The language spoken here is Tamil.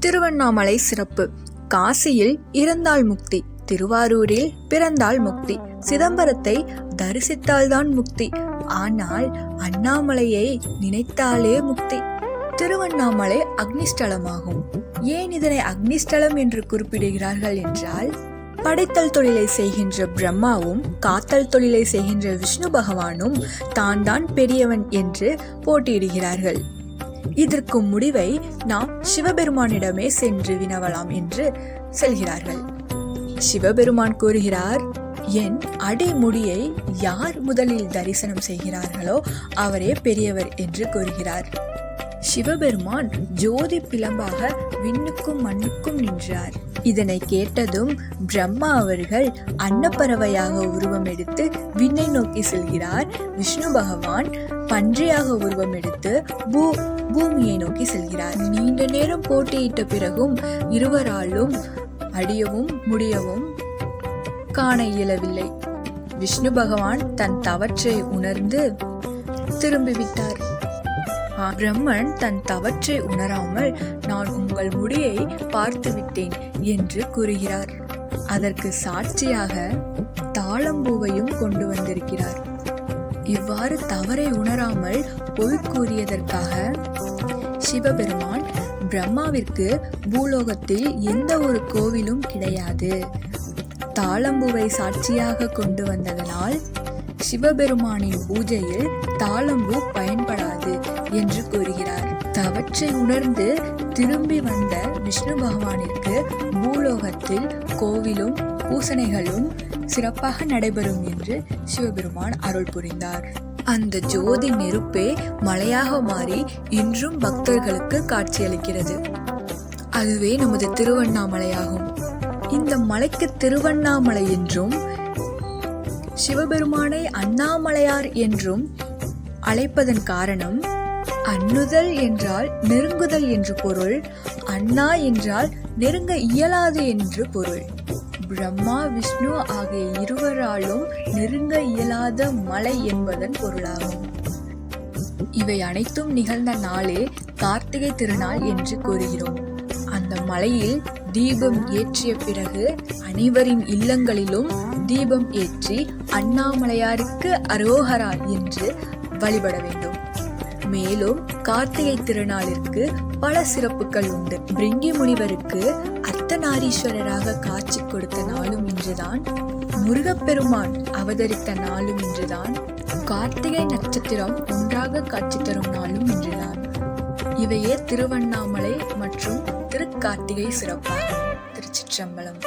திருவண்ணாமலை சிறப்பு. காசியில் இறந்தால் முக்தி. திருவாரூரில் பிறந்தால் முக்தி. சிதம்பரத்தை தரிசித்தால்தான் முக்தி. ஆனால் அண்ணாமலையை நினைத்தாலே முக்தி. திருவண்ணாமலை அக்னிஸ்தலமாகும். ஏன் இதனை அக்னிஸ்தலம் என்று குறிப்பிடுகிறார்கள் என்றால் படைத்தல் தொழிலை செய்கின்ற பிரம்மாவும் காத்தல் தொழிலை செய்கின்ற விஷ்ணு பகவானும் தான் தான் பெரியவன் என்று போட்டியிடுகிறார்கள். இதற்கு முடிவை நாம் சிவபெருமானிடமே சென்று வினவலாம் என்று செல்கிறார்கள். சிவபெருமான் கூறுகிறார் என் அடைமுடியை யார் முதலில் தரிசனம் செய்கிறார்களோ அவரே பெரியவர் என்று கூறுகிறார். சிவபெருமான் ஜோதி பிளம்பாக விண்ணுக்கும் மண்ணுக்கும் நின்றார். இதனை கேட்டதும் பிரம்மா அவர்கள் அன்னப்பறவையாக உருவம் எடுத்து விண்ணை நோக்கி செல்கிறார். விஷ்ணு பகவான் பன்றியாக உருவம் எடுத்து பூ பூமியை நோக்கி செல்கிறார். நீண்ட நேரம் போட்டியிட்ட பிறகும் இருவராலும் அடியவும் முடியவும் காண இயலவில்லை. விஷ்ணு பகவான் தன் தவற்றை உணர்ந்து திரும்பிவிட்டார். பிரம்மன் தன் தவற்றை உணராமல் நான் உங்கள் முடியை பார்த்து விட்டேன் என்று கூறுகிறார். அதற்கு சாட்சியாக தாளம்பூவையும் கொண்டு வந்திருக்கிறார். இவ்வாறு தவறை உணராமல் பொய் கூறியதற்காக சிவபெருமான் பிரம்மாவிற்கு பூலோகத்தில் எந்த ஒரு கோவிலும் கிடையாது. தாளம்பூவை சாட்சியாக கொண்டு வந்ததனால் சிவபெருமானின் பூஜையில் தாளம்பூ பயன்படாது என்று கூறுகிறார். தவற்றை உணர்ந்து திரும்பி வந்த விஷ்ணு பகவானிற்கு பூலோகத்தில் கோவிலும் பூசணைகளும் சிறப்பாக நடைபெறும் என்று சிவபெருமான் அருள் புரிந்தார். அந்த ஜோதி நெருப்பே மலையாக மாறி இன்றும் பக்தர்களுக்கு காட்சியளிக்கிறது. அதுவே நமது திருவண்ணாமலையாகும். இந்த மலைக்கு திருவண்ணாமலை என்றும் சிவபெருமானை அண்ணாமலையார் என்றும் அழைப்பதன் காரணம் அண்ணுதல் என்றால் நெருங்குதல் என்று பொருள் அண்ணா என்றால் நெருங்க இயலாது என்று பொருள். பிரம்மா விஷ்ணு ஆகிய இருவராலும் நெருங்க இயலாத மலை என்பதன் பொருளாகும். இவை அனைத்தும் நிகழ்ந்த நாளே கார்த்திகை திருநாள் என்று கூறுகிறோம். அந்த மலையில் தீபம் ஏற்றிய பிறகு அனைவரின் இல்லங்களிலும் தீபம் ஏற்றி அண்ணாமலையாருக்கு அரோகரா என்று வழிபட வேண்டும். மேலும் கார்த்திகை திருநாளிற்கு பல சிறப்புகள் உண்டு. பிரிங்கி முனிவருக்கு அர்த்தநாரீஸ்வரராக காட்சி கொடுத்த நாளும் இன்றுதான் முருகப்பெருமான் அவதரித்த நாளும் இன்றுதான் கார்த்திகை நட்சத்திரம் ஒன்றாக காட்சி தரும் நாளும் இன்றுதான். இவையே திருவண்ணாமலை மற்றும் திருக்கார்த்திகை சிறப்பாகும். திருச்சிற்றம்பலம்.